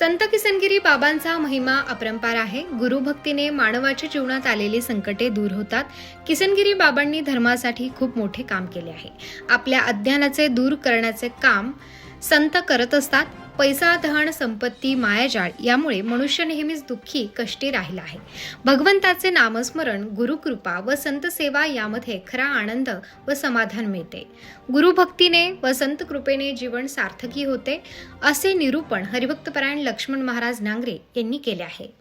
संत किसनगिरी बाबांचा महिमा अपरंपार आहे. गुरुभक्तीने मानवाच्या जीवनात आलेली संकटे दूर होतात. किसनगिरी बाबांनी धर्मासाठी खूप मोठे काम केले आहे. आपल्या अज्ञानाचे दूर करण्याचे काम संत करत असतात पैसा धन संपत्ती मायाजाळ यामुळे मनुष्य नेहमीच दुःखी कष्टी राहिला आहे. भगवंताचे नामस्मरण गुरुकृपा व संत सेवा यामध्ये खरा आनंद व समाधान मिळते. गुरुभक्तीने व संत कृपेने जीवन सार्थकी होते असे निरूपण हरिभक्तपरायण लक्ष्मण महाराज नांगरे यांनी केले आहे.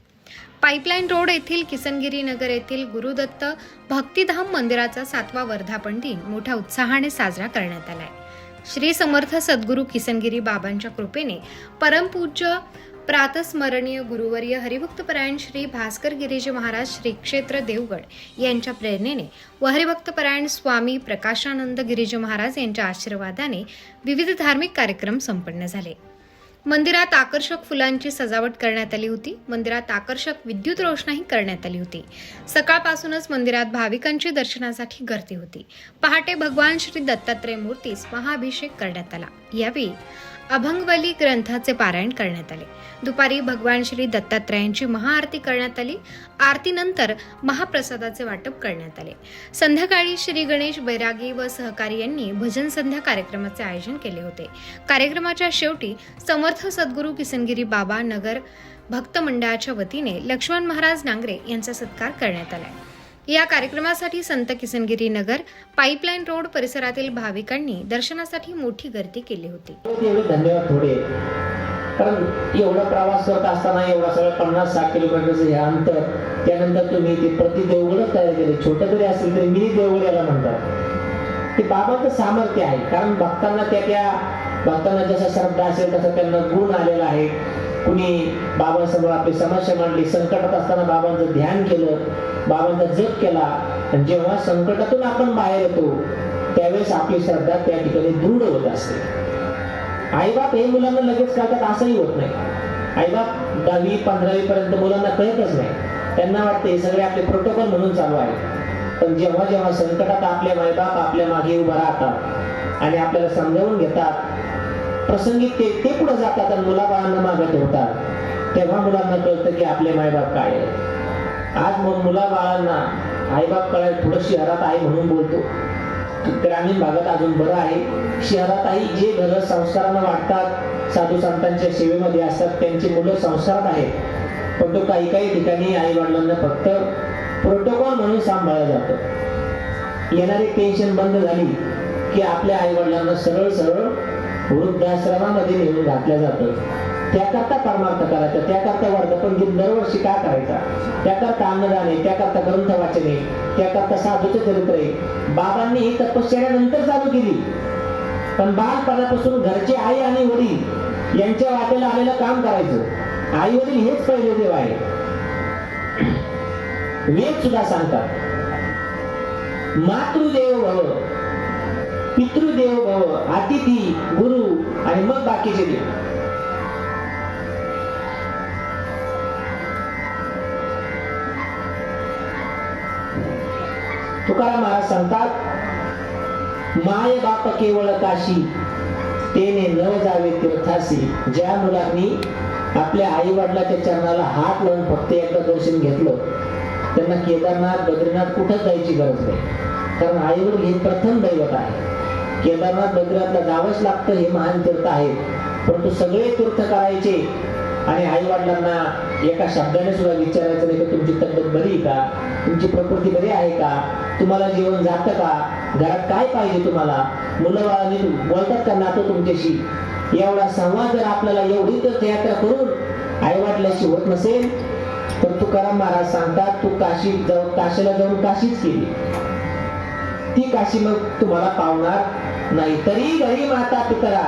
पाईपलाईन रोड येथील किसनगिरी नगर येथील गुरुदत्त भक्तिधाम मंदिराचा सातवा वर्धापन दिन मोठ्या उत्साहाने साजरा करण्यात आला आहे श्री समर्थ सद्गुरू किसनगिरी बाबांच्या कृपेने परमपूज्य प्रातस्मरणीय गुरुवर्य हरिभक्तपरायण श्री भास्कर गिरीजी महाराज श्री क्षेत्र देवगड यांच्या प्रेरणेने व हरिभक्तपरायण स्वामी प्रकाशानंद गिरीजी महाराज यांच्या आशीर्वादाने विविध धार्मिक कार्यक्रम संपन्न झाले. मंदिरात आकर्षक फुलांची सजावट करण्यात आली होती. मंदिरात आकर्षक विद्युत रोषणाही करण्यात आली होती. सकाळपासूनच मंदिरात भाविकांची दर्शनासाठी गर्दी होती. पहाटे भगवान श्री दत्तात्रय मूर्तीस महाअभिषेक करण्यात आला. यावेळी अभंगवली ग्रंथाचे पारायण करण्यात आले. दुपारी भगवान श्री दत्तात्रयांची महाआरती करण्यात आली. आरतीनंतर महाप्रसादाचे वाटप करण्यात आले. संध्याकाळी श्री गणेश बैरागी व सहकारी यांनी भजन संध्या कार्यक्रमाचे आयोजन केले होते. कार्यक्रमाच्या शेवटी समर्थ सद्गुरू किसनगिरी बाबा नगर भक्त मंडळाच्या वतीने लक्ष्मण महाराज नांगरे यांचा सत्कार करण्यात आला. या कार्यक्रमासाठी संत किसनगिरी नगर पाईपलाईन रोड परिसरातील भाविकांनी दर्शनासाठी मोठी गर्दी केली होती. धन्यवाद थोडे. कारण एवढा प्रवास करत असताना एवढा सगळं पन्नास साठ किलोमीटरचं हे अंतर त्यानंतर तुम्ही ते प्रति देवगडच तयार केले. छोटं जरी असेल तरी मिनी देवगड याला म्हणतात. ते बाबाचं सामर्थ्य आहे. कारण भक्तांना त्या त्या भक्तांना जसा श्रद्धा असेल तसा त्यांना गुण आलेला आहे. कुणी बाबांसमोर आपली समस्या मांडली संकटात असताना बाबांचं ध्यान केलं बाबांचा जप केला आणि जेव्हा संकटातून आपण बाहेर येतो त्यावेळेस आपली श्रद्धा त्या ठिकाणी दृढ होत असते. आईबाप हे मुलांना लगेच कळतात असंही होत नाही. आईबाप दहावी पंधरावी पर्यंत मुलांना कळतच नाही. त्यांना वाटते हे सगळे आपले प्रोटोकॉल म्हणून चालू आहे. पण जेव्हा जेव्हा संकटात आपले मायबाप आपल्या मागे उभा राहतात आणि आपल्याला समजावून घेतात प्रसंगी ते ते पुढे जातात आणि मुलाबाळांना मागे ठेवतात. तेव्हा मुलांना कळतं की आपले मायबाप काय आज मग मुलाबाळांना आईबाप कळाय थोडं शहरात आहे म्हणून बोलतो. ग्रामीण भागात अजून बरं आहे. शहरातही जे घरं संस्कारानं वाटतात साधू संतांच्या सेवेमध्ये असतात त्यांची मुलं संस्कारात आहेत. पण तो काही काही ठिकाणी आई वडिलांना फक्त प्रोटोकॉल म्हणून सांभाळलं जातं. येणारी पेन्शन बंद झाली की आपल्या आई वडिलांना सरळ सरळ वृद्धाश्रमामध्ये नेऊन घातलं जातं. त्याकरता परमार्थ करायचा त्याकरता वर्धपण गीत दरवर्षी का करायचा? त्याकरता अन्नदान आहे त्याकरता ग्रंथ वाचन आहे त्याकरता साधूचं चरित्र आहे. बाबांनी ही तपश्चर्या नंतर चालू केली. पण बालपणापासून घरचे आई आणि वडील यांच्या वाटेला आलेलं काम करायचं. आई वडील हेच पहिले देव आहे. वेद सुद्धा सांगतात. मातृदेव भव. पितृदेव भव अतिथी गुरु आणि मग बाकीचे देव. तुकाराम महाराज सांगतात माय बाप केवळ काशी तेने न जावे तीर्थाशी ज्या मुलांनी आपल्या आई वडिलाच्या चरणाला हात लावून फक्त एकदा दर्शन घेतलं त्यांना केदारनाथ बद्रीनाथ कुठंच जायची गरज नाही. कारण आईवर हे प्रथम दैवत आहे केदारनाथ बद्रीनाथला जावंच लागतं हे महान तीर्थ आहे. परंतु सगळे तीर्थ करायचे आणि आई वडिलांना एका शब्दाने सुद्धा विचारायचं नाही की तुमची तब्येत बरी का? तुमची प्रकृती बरी आहे का? तुम्हाला जीवन जातं का? घरात काय पाहिजे तुम्हाला? मुलं बोलतात का नातो तुमच्याशी एवढा संवाद जर आपल्याला एवढी तर यात्रा करून आई वाटल्याशी होत नसेल तर तुकाराम महाराज सांगतात तू काशी जाऊन काशीला जाऊन काशीच केली ती काशी मग तुम्हाला पावणार नाही तरी घरी माता पितरा.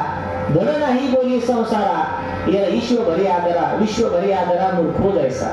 धन नाही बोली संसारा. या ईश्व भरी आदरा विश्व भरी आदरा मूर्खो जैसा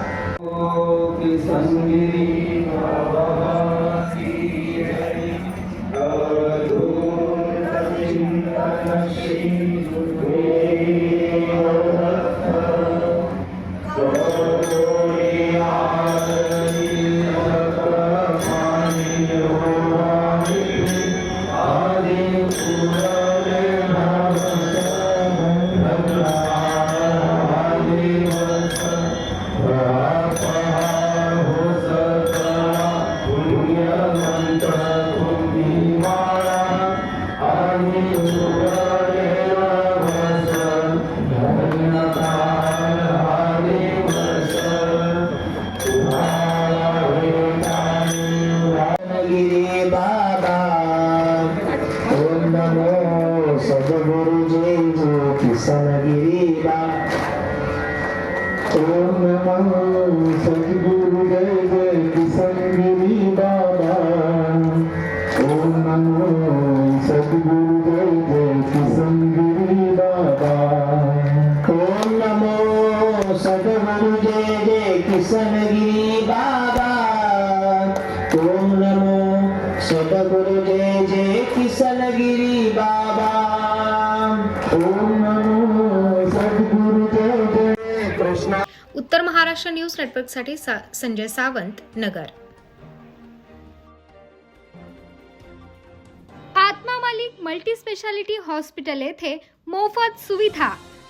नमो सद्गुरु जय जय किसनगिरी बाबा. ओम नमो सदगुरु जय जय किसनगिरी बाबा. ओम नमो सद्गुरु जय जय कृष्णा. उत्तर महाराष्ट्र न्यूज नेटवर्कसाठी सा- संजय सावंत नगर. आत्मा मालिक मल्टी स्पेशालिटी हॉस्पिटल येथे मोफत सुविधा.